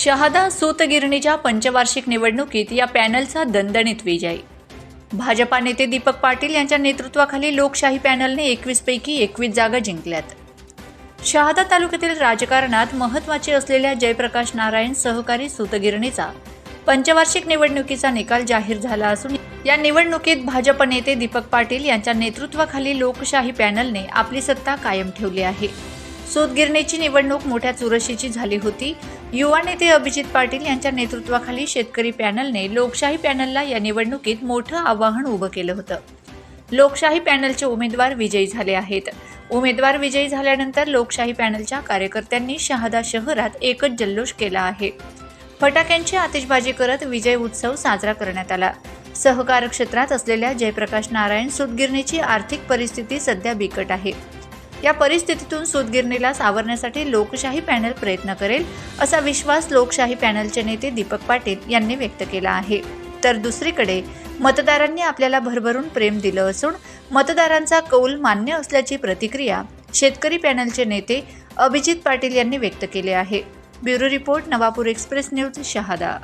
शहादा सूतगिरणीच्या पंचवार्षिक निवडणुकीत या पॅनलचा दणदणीत विजय. भाजपा नेते दीपक पाटील यांच्या नेतृत्वाखाली लोकशाही पॅनलने एकवीस पैकी एकवीस जागा जिंकल्यात. शहादा तालुक्यातील राजकारणात महत्त्वाचे असलेल्या जयप्रकाश नारायण सहकारी सूतगिरणीचा पंचवार्षिक निवडणुकीचा निकाल जाहीर झाला असून या निवडणुकीत भाजप नेते दीपक पाटील यांच्या नेतृत्वाखाली लोकशाही पॅनलने आपली सत्ता कायम ठेवली आहे. सूतगिरणीची निवडणूक मोठ्या चुरशीची झाली होती. युवा नेते अभिजित पाटील यांच्या नेतृत्वाखाली शेतकरी पॅनलने लोकशाही पॅनलला या निवडणुकीत मोठं आवाहन उभं केलं होतं. लोकशाही पॅनलचे उमेदवार विजयी झाले आहेत. उमेदवार विजयी झाल्यानंतर लोकशाही पॅनलच्या कार्यकर्त्यांनी शहादा शहरात एकच जल्लोष केला आहे. फटाक्यांची आतिषबाजी करत विजय उत्सव साजरा करण्यात आला. सहकार क्षेत्रात असलेल्या जयप्रकाश नारायण सुतगिरणीची आर्थिक परिस्थिती सध्या बिकट आहे. या परिस्थितीतून सूतगिरणीला सावरण्यासाठी लोकशाही पॅनल प्रयत्न करेल असा विश्वास लोकशाही पॅनलचे नेते दीपक पाटील यांनी व्यक्त केला आहे. तर दुसरीकडे मतदारांनी आपल्याला भरभरून प्रेम दिलं असून मतदारांचा कौल मान्य असल्याची प्रतिक्रिया शेतकरी पॅनलचे नेते अभिजित पाटील यांनी व्यक्त केले आहे. Bureau report Navapur express news Shahada.